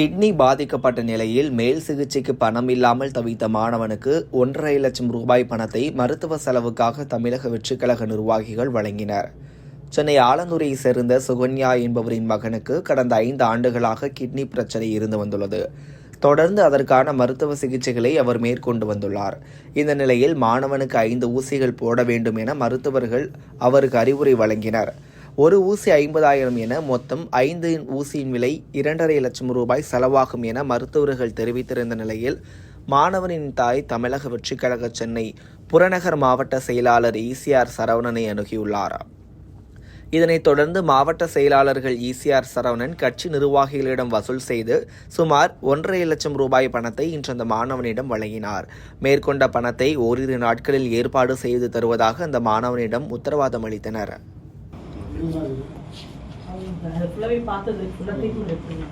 Kidney பாதிக்கப்பட்ட நிலையில் மேல் சிகிச்சைக்கு பணம் இல்லாமல் தவித்த மாணவனுக்கு ஒன்றரை லட்சம் ரூபாய் பணத்தை மருத்துவ செலவுக்காக தமிழக வெற்றிக்கழக நிர்வாகிகள் வழங்கினர். சென்னை ஆலந்தூரை சேர்ந்த சுகன்யா என்பவரின் மகனுக்கு கடந்த ஐந்து ஆண்டுகளாக கிட்னி பிரச்சனை இருந்து வந்துள்ளது. தொடர்ந்து அதற்கான மருத்துவ சிகிச்சைகளை அவர் மேற்கொண்டு வந்துள்ளார். இந்த நிலையில் மாணவனுக்கு ஐந்து ஊசிகள் போட வேண்டும் என மருத்துவர்கள் அவருக்கு அறிவுரை வழங்கினர். ஒரு ஊசி ஐம்பதாயிரம் என மொத்தம் ஐந்து ஊசியின் விலை இரண்டரை லட்சம் ரூபாய் செலவாகும் என மருத்துவர்கள் தெரிவித்திருந்த நிலையில் மாணவனின் தாய் தமிழக வெற்றிக்கழக சென்னை புறநகர் மாவட்ட செயலாளர் ஈசிஆர் சரவணனை அணுகியுள்ளார். இதனைத் தொடர்ந்து மாவட்ட செயலாளர்கள் ஈசிஆர் சரவணன் கட்சி நிர்வாகிகளிடம் வசூல் செய்து சுமார் ஒன்றரை லட்சம் ரூபாய் பணத்தை இன்று அந்த மாணவனிடம் வழங்கினார். மேற்கொண்ட பணத்தை ஓரிரு நாட்களில் ஏற்பாடு செய்து தருவதாக அந்த மாணவனிடம் உத்தரவாதம் அளித்தனர். ஃபுல்லாகவே பார்த்தது. ஃபுல்லாக ட்ரீட்மெண்ட் எடுத்துங்க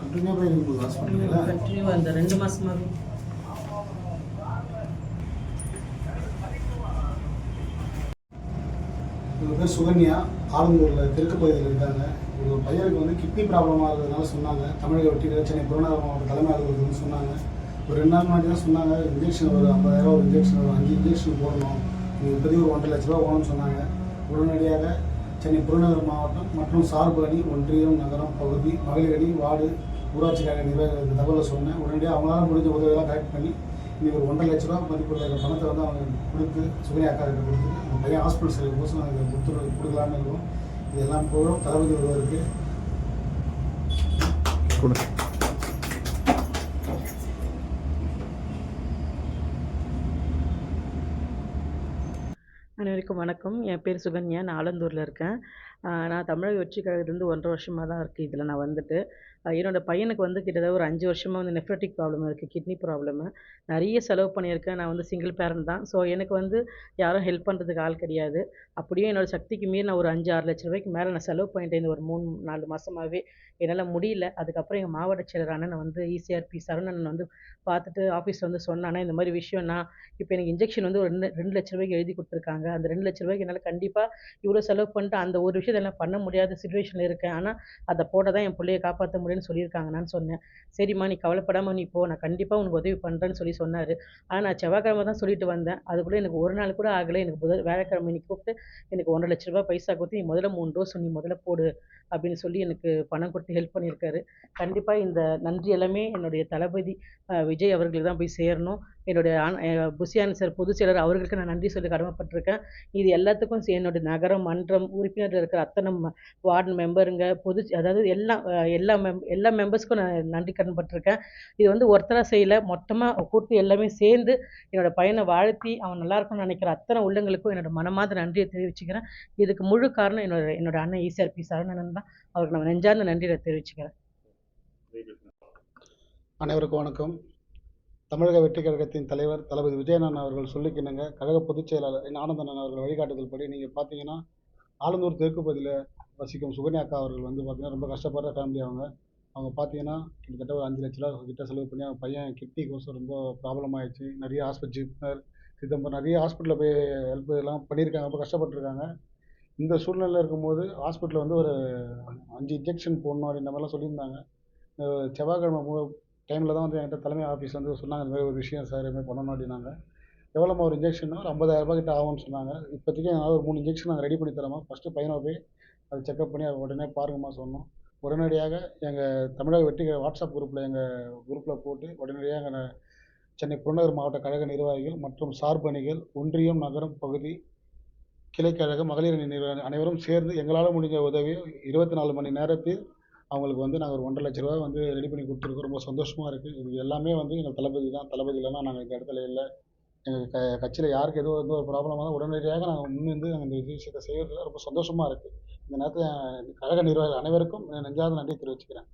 கண்டினியூவாக இருக்குது ஹாஸ்பிட்டலில் கண்டினியூவாக இந்த ரெண்டு மாதமாகவே இவங்க பேர் சுகன்யா ஆலந்தூரில் தெற்கு பகுதியில் இருக்காங்க. ஒரு பையனுக்கு வந்து கிட்னி ப்ராப்ளமாக இருக்கிறதுனால சொன்னாங்க. தமிழக வெற்றி சென்னை புறநகர் மாவட்ட தலைமை அலுவலகம்னு சொன்னாங்க. ஒரு ரெண்டு நாள் முன்னாடி தான் சொன்னாங்க. இன்ஜெக்ஷன் ஒரு ஐம்பதாயிரம் ஒரு இன்ஜெக்ஷன் ஒரு அஞ்சு இன்ஜெக்ஷன் போடணும். நீங்கள் இப்போதைக்கு ஒரு ஒன்றரை லட்ச ரூபா போகணும்னு சொன்னாங்க. உடனடியாக சென்னை புறநகர் மாவட்டம் மற்றும் சார்பு அணி ஒன்றியம் நகரம் பகுதி மகளிர் அணி வார்டு ஊராட்சி கழக நிர்வாகிகளுக்கு தகவலை சொன்னேன். உடனடியாக அவங்களால முடிஞ்ச உதவியெல்லாம் கலெக்ட் பண்ணி இன்னைக்கு ஒரு ஒன்றரை லட்ச ரூபா மதிப்புள்ள பணத்தை வந்து அவங்க கொடுத்து சுகன்யா அக்கா கிட்ட கொடுத்து அந்த பையன் ஹாஸ்பிட்டல் செலவுக்கோசம் நாங்கள் கொடுத்து கொடுக்கலான்னு இருக்கோம். இதெல்லாம் போக தளபதி ஒருவருக்கு அனைவருக்கும் வணக்கம். என் பேர் சுகன்யா. நான் ஆலந்தூரில் இருக்கேன். நான் தமிழக வெற்றி கழகத்துலேருந்து ஒன்றரை வருஷமாக தான் இருக்குது இதில் நான் வந்துட்டு. என்னோடய பையனுக்கு வந்து கிட்டத்தட்ட ஒரு அஞ்சு வருஷமாக வந்து நெஃப்ரட்டிக் ப்ராப்ளம் இருக்குது கிட்னி ப்ராப்ளமு நிறைய செலவு பண்ணியிருக்கேன் நான் வந்து சிங்கிள் பேரண்ட் தான். ஸோ எனக்கு வந்து யாரும் ஹெல்ப் பண்ணுறதுக்கு ஆள் கிடையாது. அப்படியே என்னோடய சக்திக்கு மீறி நான் ஒரு அஞ்சு ஆறு லட்ச ரூபாய்க்கு மேலே நான் செலவு பண்ணிட்டேன் இந்த ஒரு மூணு நாலு மாதமாகவே என்னால் முடியல. அதுக்கப்புறம் எங்கள் மாவட்ட செயலர் அண்ணன் வந்து இசிஆர்பி சரவணன் வந்து பார்த்துட்டு ஆஃபீஸில் வந்து சொன்னானே இந்த மாதிரி விஷயம்னா இப்போ எனக்கு இன்ஜெக்ஷன் வந்து ஒரு ரெண்டு ரெண்டு லட்ச ரூபாய்க்கு எழுதி கொடுத்துருக்காங்க. அந்த ரெண்டு லட்ச ரூபாய்க்கு என்னால் கண்டிப்பாக இவ்வளோ செலவு பண்ணிட்டு அந்த ஒரு விஷயம் விஷயத்தை இதெல்லாம் பண்ண முடியாத சுச்சுவேஷனில் இருக்கேன். ஆனால் அதை போட தான் என் பிள்ளைய காப்பாற்ற முடியும்னு சொல்லியிருக்காங்க. நான் சொன்னேன். சரிம்மா நீ கவலைப்படாமல் நீ போ. நான் கண்டிப்பாக உனக்கு உதவி பண்ணுறேன்னு சொல்லி சொன்னார். ஆனால் நான் செவ்வாய்க்கிழமை தான் சொல்லிட்டு வந்தேன். அதுக்குள்ளே எனக்கு ஒரு நாள் கூட ஆகலை. எனக்கு புதன் வியாழக்கிழமை நீ கூப்பிட்டு எனக்கு ஒன்றரை லட்ச ரூபாய் பைசா கொடுத்து நீ முதல்ல மூணு டோஸ் நீ முதல்ல போடு அப்படின்னு சொல்லி எனக்கு பணம் கொடுத்து ஹெல்ப் பண்ணியிருக்காரு. கண்டிப்பாக இந்த நன்றி எல்லாமே என்னுடைய தளபதி விஜய் அவர்களுக்கு தான் போய் சேரணும். என்னுடைய ஆன- அஹ், புசியான் சார் பொதுச் செயலர் அவர்களுக்கு நான் நன்றி சொல்லி கடமைப்பட்டிருக்கேன். இது எல்லாத்துக்கும் சே- என்னுடைய நகரம் மன்றம் உறுப்பினர் இருக்கிற அத்தனை ம- வார்டு மெம்பருங்க பொது அதாவது எல்லா எல்லா மெம் எல்லா மெம்பர்ஸ்க்கும் நான் நன்றி கடன்பட்டிருக்கேன் இது வந்து ஒருத்தராக செய்யலை மொத்தமாக கூட்டு எல்லாமே சேர்ந்து என்னோடய பையனை வாழ்த்தி அவன் நல்லா இருக்கும்னு நினைக்கிற அத்தனை உள்ளங்களுக்கும் என்னோட மனமாத நன்றியை தெரிவிச்சுக்கிறேன். இதுக்கு முழு காரணம் என்னோட என்னோட அண்ணன் ஈசிஆர்பி சரவணன் தான். அவருக்கு நான் நெஞ்சார்ந்த நன்றியை தெரிவிச்சுக்கிறேன். அனைவருக்கும் வணக்கம். தமிழக வெற்றி கழகத்தின் தலைவர் தளபதி விஜயநாதன் அவர்கள் சொல்லிக்கினுங்க கழக பொதுச் செயலாளர் என். ஆனந்தன் அவர்கள் வழிகாட்டுதல் படி நீங்கள் பார்த்தீங்கன்னா ஆலந்தூர் தெற்கு பகுதியில் வசிக்கும் சுகன்யா அக்கா அவர்கள் வந்து பார்த்தீங்கன்னா ரொம்ப கஷ்டப்படுற ஃபேமிலி அவங்க. அவங்க பார்த்தீங்கன்னா கிட்டத்தட்ட ஒரு அஞ்சு லட்ச ரூபா கிட்ட செலவு பண்ணி அவங்க பையன் கிட்னி கோசம் ரொம்ப ப்ராப்ளம் ஆயிடுச்சு. நிறைய ஹாஸ்பிட்டல் சிதம்பரம் நிறைய ஹாஸ்பிட்டலில் போய் ஹெல்ப் எல்லாம் பண்ணியிருக்காங்க ரொம்ப கஷ்டப்பட்டுருக்காங்க. இந்த சூழ்நிலையில் இருக்கும்போது ஹாஸ்பிட்டலில் வந்து ஒரு அஞ்சு இன்ஜெக்ஷன் போடணும் அப்படின்ற மாதிரிலாம் சொல்லியிருந்தாங்க. செவ்வாய்க்கிழமை டைமில் தான் வந்து என்கிட்ட தலைமை ஆஃபீஸ் வந்து சொன்னாங்க இந்த மாதிரி ஒரு விஷயம் சார் இதுமாதிரி பண்ணணும் அப்படின்னாங்க. எவ்வளோம்மா ஒரு இன்ஜெக்ஷனோ ஒரு ஐம்பதாயிரம் கிட்ட ஆகும்னு சொன்னாங்க. இப்போதைக்கு என்னால் ஒரு மூணு இன்ஜெக்ஷன் நாங்கள் ரெடி பண்ணி தரோமா ஃபஸ்ட்டு பையனை போய் அதை செக்அப் பண்ணி அதை உடனே பாருங்கம்மா சொன்னோம். உடனடியாக எங்கள் தமிழக வெட்டி வாட்ஸ்அப் குரூப்பில் எங்கள் குரூப்பில் போட்டு உடனடியாக எங்கள் சென்னை புறநகர் மாவட்ட கழக நிர்வாகிகள் மற்றும் சார்பணிகள் ஒன்றியம் நகரம் பகுதி கிளைக்கழக மகளிர் அணி அனைவரும் சேர்ந்து எங்களால் முடிஞ்ச உதவி இருபத்தி நாலு மணி நேரத்தில் அவங்களுக்கு வந்து நாங்கள் ஒரு ஒன்றரை லட்ச ரூபா வந்து ரெடி பண்ணி கொடுத்துருக்கோம். ரொம்ப சந்தோஷமாக இருக்குது இது எல்லாமே வந்து எங்கள் தளபதி தான். தளபதி இல்லைன்னா நாங்கள் இந்த இடத்துல இல்லை. எங்கள் க கட்சியில் யாருக்கு எதுவும் எந்த ஒரு ப்ராப்ளமாக இருந்தாலும் உடனடியாக நாங்கள் முன்னிருந்து நாங்கள் இந்த விஷயத்தை செய்யறதுல ரொம்ப சந்தோஷமாக இருக்குது இந்த நேரத்தில் கழக நிர்வாகிகள் அனைவருக்கும் நெஞ்சாவது நன்றி தெரிவிச்சுக்கிறேன்.